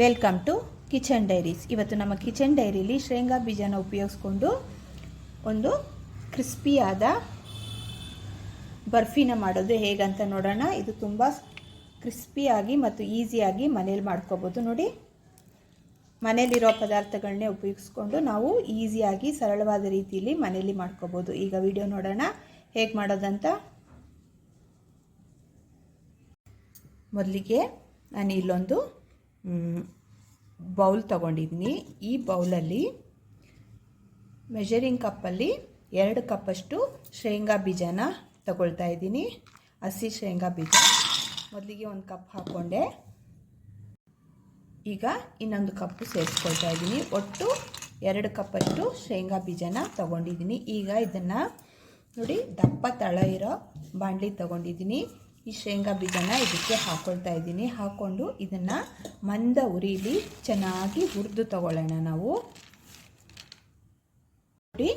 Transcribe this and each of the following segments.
Welcome to kitchen diaries ಇವತ್ತು ನಮ್ಮ kitchen ಡೈರಿಲಿ ಶೇಂಗಾ ಬೀಜನ ಉಪಯೋಗಿಸ್ಕೊಂಡು ಒಂದು ಕ್ರಿಸ್ಪಿಯಾದ ಬರ್ಫಿನ ಮಾಡೋದು ಹೇಗಂತ ನೋಡೋಣ. ಇದು ತುಂಬ ಕ್ರಿಸ್ಪಿಯಾಗಿ ಮತ್ತು ಈಸಿಯಾಗಿ ಮನೇಲಿ ಮಾಡ್ಕೋಬೋದು. ನೋಡಿ, ಮನೇಲಿರೋ ಪದಾರ್ಥಗಳನ್ನೇ ಉಪಯೋಗಿಸ್ಕೊಂಡು ನಾವು ಈಸಿಯಾಗಿ ಸರಳವಾದ ರೀತಿಯಲ್ಲಿ ಮನೇಲಿ ಮಾಡ್ಕೋಬೋದು. ಈಗ ವಿಡಿಯೋ ನೋಡೋಣ ಹೇಗೆ ಮಾಡೋದಂತ. ಮೊದಲಿಗೆ ನಾನು ಇಲ್ಲೊಂದು ಬೌಲ್ ತಗೊಂಡಿದ್ದೀನಿ ಈ ಬೌಲಲ್ಲಿ ಮೆಷರಿಂಗ್ ಕಪ್ಪಲ್ಲಿ ಎರಡು ಕಪ್ಪಷ್ಟು ಶೇಂಗಾ ಬೀಜನ ತಗೊಳ್ತಾ ಇದ್ದೀನಿ. ಹಸಿ ಶೇಂಗಾ ಬೀಜ. ಮೊದಲಿಗೆ ಒಂದು ಕಪ್ ಹಾಕ್ಕೊಂಡೆ ಈಗ ಇನ್ನೊಂದು ಕಪ್ಪು ಸೇರಿಸ್ಕೊಳ್ತಾ ಇದ್ದೀನಿ. ಒಟ್ಟು ಎರಡು ಕಪ್ಪಷ್ಟು ಶೇಂಗಾ ಬೀಜನ ತಗೊಂಡಿದ್ದೀನಿ. ಈಗ ಇದನ್ನು ನೋಡಿ ದಪ್ಪ ತಳ ಇರೋ ಬಾಂಡ್ಲಿ ತಗೊಂಡಿದ್ದೀನಿ. ಈ ಶೇಂಗಾ ಬೀಜನ ಇದಕ್ಕೆ ಹಾಕ್ಕೊಳ್ತಾ ಇದ್ದೀನಿ. ಹಾಕ್ಕೊಂಡು ಇದನ್ನು ಮಂದ ಉರಿಲಿ ಚೆನ್ನಾಗಿ ಹುರಿದು ತಗೊಳ್ಳೋಣ ನಾವು. ನೋಡಿ,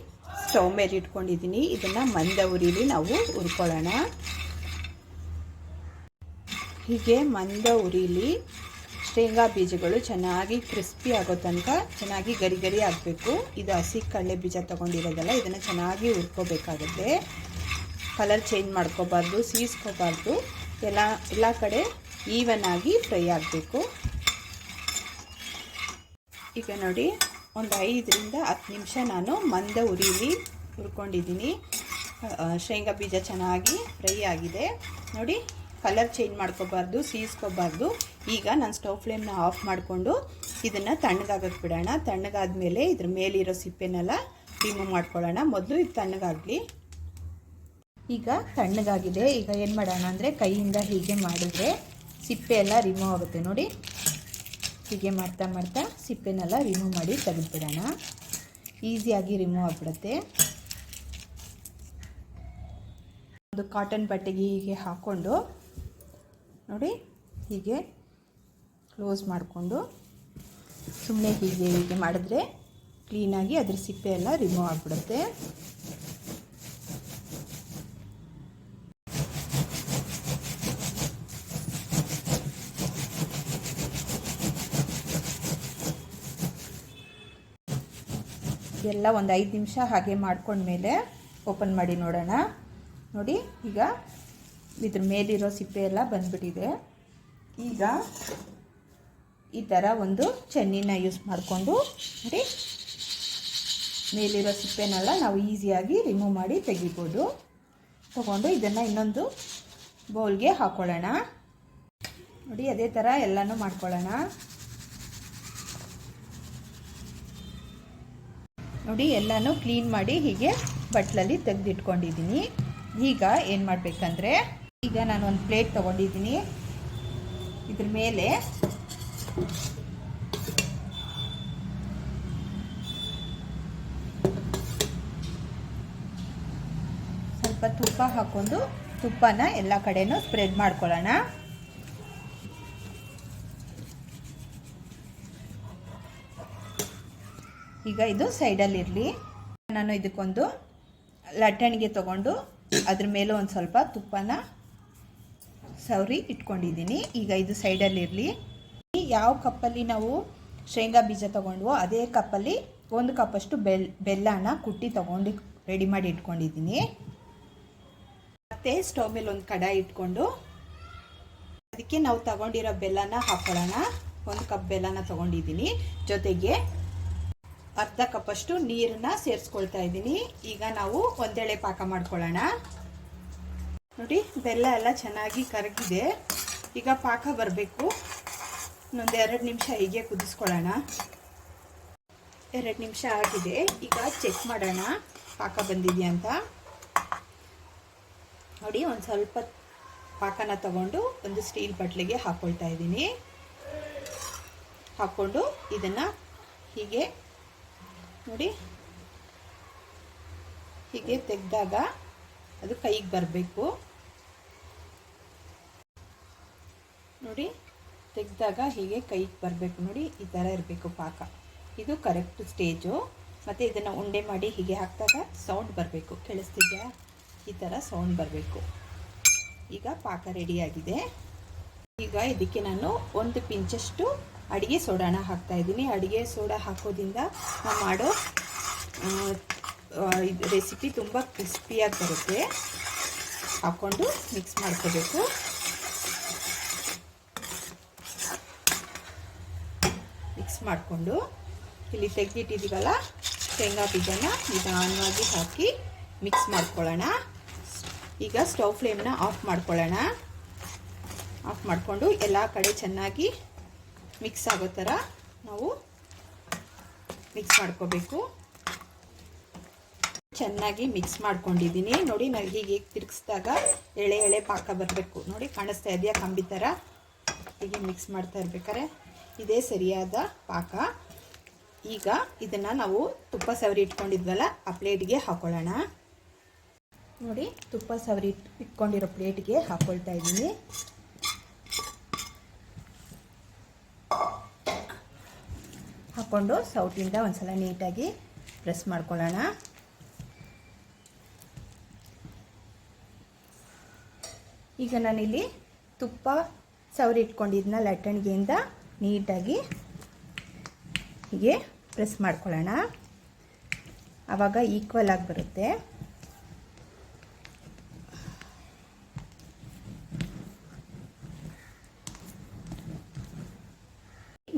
ಸ್ಟವ್ ಮೇಲೆ ಇಟ್ಕೊಂಡಿದ್ದೀನಿ. ಇದನ್ನು ಮಂದ ಉರಿಲಿ ನಾವು ಹುರ್ಕೊಳ್ಳೋಣ. ಹೀಗೆ ಮಂದ ಉರಿಲಿ ಶೇಂಗಾ ಬೀಜಗಳು ಚೆನ್ನಾಗಿ ಕ್ರಿಸ್ಪಿ ಆಗೋ ತನಕ ಚೆನ್ನಾಗಿ ಗರಿ ಗರಿ ಆಗಬೇಕು. ಇದು ಹಸಿ ಕಡಲೆ ಬೀಜ ತೊಗೊಂಡಿರೋದಲ್ಲ, ಇದನ್ನು ಚೆನ್ನಾಗಿ ಹುರ್ಕೋಬೇಕಾಗುತ್ತೆ. ಕಲರ್ ಚೇಂಜ್ ಮಾಡ್ಕೋಬಾರ್ದು, ಸೀಸ್ಕೋಬಾರ್ದು. ಎಲ್ಲ ಎಲ್ಲ ಕಡೆ ಈವನ್ ಆಗಿ ಫ್ರೈ ಆಗಬೇಕು. ಈಗ ನೋಡಿ, ಒಂದು ಐದರಿಂದ ಹತ್ತು ನಿಮಿಷ ನಾನು ಮಂದ ಉರಿಲಿ, ಹುರ್ಕೊಂಡಿದ್ದೀನಿ. ಶೇಂಗಾ ಬೀಜ ಚೆನ್ನಾಗಿ ಫ್ರೈ ಆಗಿದೆ. ನೋಡಿ ಕಲರ್ ಚೇಂಜ್ ಮಾಡ್ಕೋಬಾರ್ದು, ಸೀಸ್ಕೋಬಾರ್ದು. ಈಗ ನಾನು ಸ್ಟವ್ ಫ್ಲೇಮ್ನ ಆಫ್ ಮಾಡಿಕೊಂಡು ಇದನ್ನು ತಣ್ಣಗಾಗಕ್ಕೆ ಬಿಡೋಣ. ತಣ್ಣಗಾದ ಮೇಲೆ ಇದ್ರ ಮೇಲಿರೋ ಸಿಪ್ಪೆನೆಲ್ಲ ರಿಮೂವ್ ಮಾಡ್ಕೊಳ್ಳೋಣ. ಮೊದಲು ಇದು ತಣ್ಣಗಾಗಲಿ. ಈಗ ತಣ್ಣಗಾಗಿದೆ. ಈಗ ಏನು ಮಾಡೋಣ ಅಂದರೆ ಕೈಯಿಂದ ಹೀಗೆ ಮಾಡಿದ್ರೆ ಸಿಪ್ಪೆ ಎಲ್ಲ ರಿಮೂವ್ ಆಗುತ್ತೆ. ನೋಡಿ, ಹೀಗೆ ಮಾಡ್ತಾ ಮಾಡ್ತಾ ಸಿಪ್ಪೆನೆಲ್ಲ ರಿಮೂವ್ ಮಾಡಿ ತೆಗೆದುಬಿಡೋಣ. ಈಸಿಯಾಗಿ ರಿಮೂವ್ ಆಗಿಬಿಡುತ್ತೆ. ಒಂದು ಕಾಟನ್ ಬಟ್ಟೆಗೆ ಹೀಗೆ ಹಾಕ್ಕೊಂಡು ನೋಡಿ, ಹೀಗೆ ಕ್ಲೋಸ್ ಮಾಡಿಕೊಂಡು ಸುಮ್ಮನೆ ಹೀಗೆ ಹೀಗೆ ಮಾಡಿದ್ರೆ ಕ್ಲೀನಾಗಿ ಅದ್ರ ಸಿಪ್ಪೆ ಎಲ್ಲ ರಿಮೂವ್ ಆಗಿಬಿಡುತ್ತೆ. ಎಲ್ಲ ಒಂದು ಐದು ನಿಮಿಷ ಹಾಗೆ ಮಾಡ್ಕೊಂಡ್ಮೇಲೆ ಓಪನ್ ಮಾಡಿ ನೋಡೋಣ. ನೋಡಿ, ಈಗ ಇದ್ರ ಮೇಲಿರೋ ಸಿಪ್ಪೆ ಎಲ್ಲ ಬಂದ್ಬಿಟ್ಟಿದೆ. ಈಗ ಈ ಥರ ಒಂದು ಚೆನ್ನಿನ ಯೂಸ್ ಮಾಡಿಕೊಂಡು, ನೋಡಿ, ಮೇಲಿರೋ ಸಿಪ್ಪೆನೆಲ್ಲ ನಾವು ಈಸಿಯಾಗಿ ರಿಮೂವ್ ಮಾಡಿ ತೆಗಿಬೋದು. ತಗೊಂಡು ಇದನ್ನು ಇನ್ನೊಂದು ಬೌಲ್ಗೆ ಹಾಕ್ಕೊಳ್ಳೋಣ ನೋಡಿ, ಅದೇ ಥರ ಎಲ್ಲನೂ ಮಾಡ್ಕೊಳ್ಳೋಣ. ನೋಡಿ, ಎಲ್ಲನೂ ಕ್ಲೀನ್ ಮಾಡಿ ಹೀಗೆ ಬಟ್ಲಲ್ಲಿ ತೆಗೆದಿಟ್ಕೊಂಡಿದ್ದೀನಿ. ಈಗ ಏನು ಮಾಡಬೇಕಂದ್ರೆ, ಈಗ ನಾನು ಒಂದು ಪ್ಲೇಟ್ ತೊಗೊಂಡಿದ್ದೀನಿ. ಇದ್ರ ಮೇಲೆ ಸ್ವಲ್ಪ ತುಪ್ಪ ಹಾಕ್ಕೊಂಡು ತುಪ್ಪನ ಎಲ್ಲ ಕಡೆನೂ ಸ್ಪ್ರೆಡ್ ಮಾಡ್ಕೊಳ್ಳೋಣ. ಈಗ ಇದು ಸೈಡಲ್ಲಿರಲಿ ನಾನು ಇದಕ್ಕೊಂದು ಲಟ್ಟಣಿಗೆ ತಗೊಂಡು ಅದ್ರ ಮೇಲೆ ಒಂದು ಸ್ವಲ್ಪ ತುಪ್ಪನ ಸವರಿ ಇಟ್ಕೊಂಡಿದ್ದೀನಿ. ಈಗ ಇದು ಸೈಡಲ್ಲಿರಲಿ ಯಾವ ಕಪ್ಪಲ್ಲಿ ನಾವು ಶೇಂಗಾ ಬೀಜ ತೊಗೊಂಡ್ವೋ ಅದೇ ಕಪ್ಪಲ್ಲಿ ಒಂದು ಕಪ್ಪಷ್ಟು ಬೆಲ್, ಬೆಲ್ಲನ ಕುಟ್ಟಿ ತೊಗೊಂಡು ರೆಡಿ ಮಾಡಿ ಇಟ್ಕೊಂಡಿದ್ದೀನಿ. ಮತ್ತು ಸ್ಟವ್ ಮೇಲೆ ಒಂದು ಕಡಾಯಿ ಇಟ್ಕೊಂಡು ಅದಕ್ಕೆ ನಾವು ತಗೊಂಡಿರೋ ಬೆಲ್ಲನ ಹಾಕೊಳ್ಳೋಣ. ಒಂದು ಕಪ್ ಬೆಲ್ಲನ ತೊಗೊಂಡಿದ್ದೀನಿ. ಜೊತೆಗೆ ಅರ್ಧ ಕಪ್ಪಷ್ಟು ನೀರನ್ನ ಸೇರಿಸ್ಕೊಳ್ತಾ ಇದ್ದೀನಿ. ಈಗ ನಾವು ಒಂದೆಳೆ ಪಾಕ ಮಾಡ್ಕೊಳ್ಳೋಣ. ನೋಡಿ, ಬೆಲ್ಲ ಎಲ್ಲ ಚೆನ್ನಾಗಿ ಕರಗಿದೆ. ಈಗ ಪಾಕ ಬರಬೇಕು. ಇನ್ನೊಂದು ಎರಡು ನಿಮಿಷ ಹೀಗೆ ಕುದಿಸ್ಕೊಳ್ಳೋಣ. ಎರಡು ನಿಮಿಷ ಆಗಿದೆ. ಈಗ ಚೆಕ್ ಮಾಡೋಣ. ಪಾಕ ಬಂದಿದೆಯಾ ಅಂತ. ನೋಡಿ, ಒಂದು ಸ್ವಲ್ಪ ಪಾಕನ ತಗೊಂಡು ಒಂದು ಸ್ಟೀಲ್ ಬಟ್ಲಿಗೆ ಹಾಕ್ಕೊಳ್ತಾ ಇದ್ದೀನಿ. ಹಾಕ್ಕೊಂಡು ಇದನ್ನು ಹೀಗೆ ನೋಡಿ. ಹೀಗೆ ತೆಗೆದಾಗ ಅದು ಕೈಗೆ ಬರಬೇಕು. ನೋಡಿ, ತೆಗೆದಾಗ ಹೀಗೆ ಕೈಗೆ ಬರಬೇಕು. ನೋಡಿ, ಈ ಥರ ಇರಬೇಕು ಪಾಕ. ಇದು ಕರೆಕ್ಟ್ ಸ್ಟೇಜು ಮತ್ತು ಇದನ್ನು ಉಂಡೆ ಮಾಡಿ ಹೀಗೆ ಹಾಕಿದಾಗ ಸೌಂಡ್ ಬರಬೇಕು. ಕೇಳಿಸ್ತಿದ್ಯಾ? ಈ ಥರ ಸೌಂಡ್ ಬರಬೇಕು. ಈಗ ಪಾಕ ರೆಡಿಯಾಗಿದೆ ಈಗ ಇದಕ್ಕೆ ನಾನು ಒಂದು ಪಿಂಚಷ್ಟು ಅಡುಗೆ ಸೋಡಾನ ಹಾಕ್ತಾ ಇದ್ದೀನಿ. ಅಡುಗೆ ಸೋಡಾ ಹಾಕೋದ್ರಿಂದ ನಾವು ಮಾಡೋ ಇದು ರೆಸಿಪಿ ತುಂಬ ಕ್ರಿಸ್ಪಿಯಾಗಿ ಬರುತ್ತೆ. ಹಾಕ್ಕೊಂಡು ಮಿಕ್ಸ್ ಮಾಡ್ಕೋಬೇಕು. ಮಿಕ್ಸ್ ಮಾಡಿಕೊಂಡು ಇಲ್ಲಿ ತೆಗೆದಿಟ್ಟಿದ್ದೀವಲ್ಲ ಶೇಂಗಾ ಬೀಜನ ನಿಧಾನವಾಗಿ ಹಾಕಿ ಮಿಕ್ಸ್ ಮಾಡ್ಕೊಳ್ಳೋಣ. ಈಗ ಸ್ಟವ್ ಫ್ಲೇಮ್ನ ಆಫ್ ಮಾಡ್ಕೊಳ್ಳೋಣ. ಆಫ್ ಮಾಡಿಕೊಂಡು ಎಲ್ಲ ಕಡೆ ಚೆನ್ನಾಗಿ ಮಿಕ್ಸ್ ಆಗೋ ಥರ ನಾವು ಮಿಕ್ಸ್ ಮಾಡ್ಕೋಬೇಕು. ಚೆನ್ನಾಗಿ ಮಿಕ್ಸ್ ಮಾಡ್ಕೊಂಡಿದ್ದೀನಿ. ನೋಡಿ ನಾವು ಹೀಗೆ ತಿರುಗಿಸಿದಾಗ ಎಳೆ ಎಳೆ ಪಾಕ ಬರಬೇಕು. ನೋಡಿ ಕಾಣಿಸ್ತಾ ಇದೆಯಾ ಕಂಬಿ ಥರ ಹೀಗೆ ಮಿಕ್ಸ್ ಮಾಡ್ತಾ ಇರ್ಬೇಕಾರೆ ಇದೇ ಸರಿಯಾದ ಪಾಕ. ಈಗ ಇದನ್ನು ನಾವು ತುಪ್ಪ ಸವರಿ ಇಟ್ಕೊಂಡಿದ್ವಲ್ಲ, ಆ ಪ್ಲೇಟ್ಗೆ ಹಾಕೊಳ್ಳೋಣ. ನೋಡಿ ತುಪ್ಪ ಸವರಿ ಇಟ್ ಇಟ್ಕೊಂಡಿರೋ ಪ್ಲೇಟ್ಗೆ ಹಾಕ್ಕೊಳ್ತಾ ಇದ್ದೀನಿ. ಹಾಕ್ಕೊಂಡು ಸೌಟಿಂದ ಒಂದು ಸಲ ನೀಟಾಗಿ ಪ್ರೆಸ್ ಮಾಡ್ಕೊಳ್ಳೋಣ. ಈಗ ನಾನಿಲ್ಲಿ ತುಪ್ಪ ಸವರಿ ಇಟ್ಕೊಂಡಿದ್ನ ಲಟ್ಟಣಿಗೆಯಿಂದ ನೀಟಾಗಿ ಹೀಗೆ ಪ್ರೆಸ್ ಮಾಡ್ಕೊಳ್ಳೋಣ. ಆವಾಗ ಈಕ್ವಲ್ ಆಗಿ ಬರುತ್ತೆ.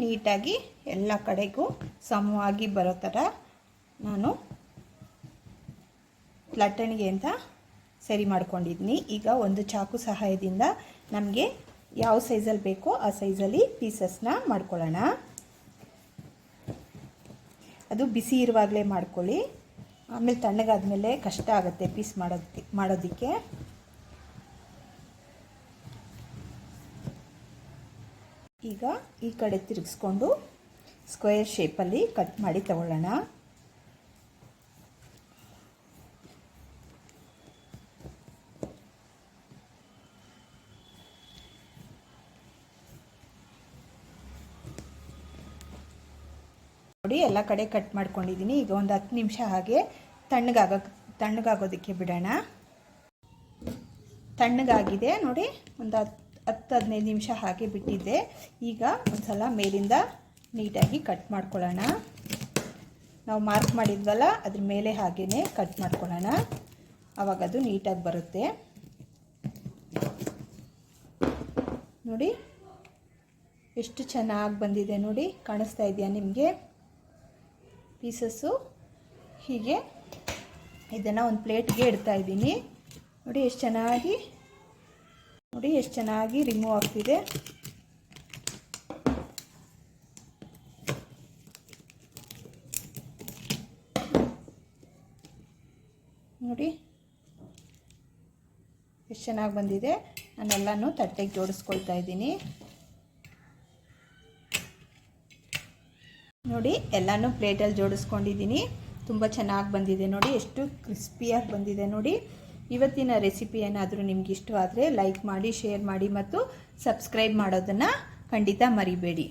ನೀಟಾಗಿ ಎಲ್ಲ ಕಡೆಗೂ ಸಮವಾಗಿ ಬರೋ ಥರ ನಾನು ಲಟ್ಟಣಿಗೆ ಅಂತ ಸರಿ ಮಾಡ್ಕೊಂಡಿದ್ದೀನಿ ಈಗ ಒಂದು ಚಾಕು ಸಹಾಯದಿಂದ ನಮಗೆ ಯಾವ ಸೈಜಲ್ಲಿ ಬೇಕೋ ಆ ಸೈಜಲ್ಲಿ ಪೀಸಸ್ನ ಮಾಡ್ಕೊಳ್ಳೋಣ. ಅದು ಬಿಸಿ ಇರುವಾಗಲೇ ಮಾಡ್ಕೊಳ್ಳಿ. ಆಮೇಲೆ ತಣ್ಣಗಾದ್ಮೇಲೆ ಕಷ್ಟ ಆಗುತ್ತೆ ಪೀಸ್ ಮಾಡೋದಕ್ಕೆ ಮಾಡೋದಕ್ಕೆ. ಈಗ ಈ ಕಡೆ ತಿರುಗಿಸ್ಕೊಂಡು ಸ್ಕ್ವೇರ್ ಶೇಪಲ್ಲಿ ಕಟ್ ಮಾಡಿ ತಗೊಳ್ಳೋಣ. ನೋಡಿ, ಎಲ್ಲ ಕಡೆ ಕಟ್ ಮಾಡ್ಕೊಂಡಿದ್ದೀನಿ. ಈಗ ಒಂದು ಹತ್ತು ನಿಮಿಷ ಹಾಗೆ ತಣ್ಣಗಾಗ, ತಣ್ಣಗಾಗೋದಕ್ಕೆ ಬಿಡೋಣ. ತಣ್ಣಗಾಗಿದೆ. ನೋಡಿ, ಒಂದು ಹತ್ತು ಹತ್ತು ಹದಿನೈದು ನಿಮಿಷ ಹಾಗೆ ಬಿಟ್ಟಿದ್ದೆ ಈಗ ಒಂದು ಸಲ ಮೇಲಿಂದ ನೀಟಾಗಿ ಕಟ್ ಮಾಡ್ಕೊಳ್ಳೋಣ. ನಾವು ಮಾರ್ಕ್ ಮಾಡಿದ್ವಲ್ಲ, ಅದ್ರ ಮೇಲೆ ಹಾಗೇ ಕಟ್ ಮಾಡ್ಕೊಳ್ಳೋಣ. ಆವಾಗ ಅದು ನೀಟಾಗಿ ಬರುತ್ತೆ. ನೋಡಿ, ಎಷ್ಟು ಚೆನ್ನಾಗಿ ಬಂದಿದೆ ನೋಡಿ, ಕಾಣಿಸ್ತಾ ಇದೆಯಾ ನಿಮಗೆ? ಪೀಸಸ್ಸು? ಹೀಗೆ ಇದನ್ನು ಒಂದು ಪ್ಲೇಟ್ಗೆ ಇಡ್ತಾ ಇದ್ದೀನಿ. ನೋಡಿ, ಎಷ್ಟು ಚೆನ್ನಾಗಿ, ನೋಡಿ, ಎಷ್ಟು ಚೆನ್ನಾಗಿ ರಿಮೂವ್ ಆಗ್ತಿದೆ ನೋಡಿ ಎಷ್ಟು ಚೆನ್ನಾಗಿ ಬಂದಿದೆ. ನಾನೆಲ್ಲನೂ ತಟ್ಟೆಗೆ ಜೋಡಿಸ್ಕೊಳ್ತಾ ಇದ್ದೀನಿ. ನೋಡಿ, ಎಲ್ಲನೂ ಪ್ಲೇಟಲ್ಲಿ ಜೋಡಿಸ್ಕೊಂಡಿದ್ದೀನಿ. ತುಂಬ ಚೆನ್ನಾಗಿ ಬಂದಿದೆ ನೋಡಿ, ಎಷ್ಟು ಕ್ರಿಸ್ಪಿಯಾಗಿ ಬಂದಿದೆ ನೋಡಿ. ಇವತ್ತಿನ ರೆಸಿಪಿ ಏನಾದರೂ ನಿಮ್ಗೆ ಇಷ್ಟವಾದರೆ ಲೈಕ್ ಮಾಡಿ, ಶೇರ್ ಮಾಡಿ ಮತ್ತು ಸಬ್ಸ್ಕ್ರೈಬ್ ಮಾಡೋದನ್ನು ಖಂಡಿತ ಮರಿಬೇಡಿ.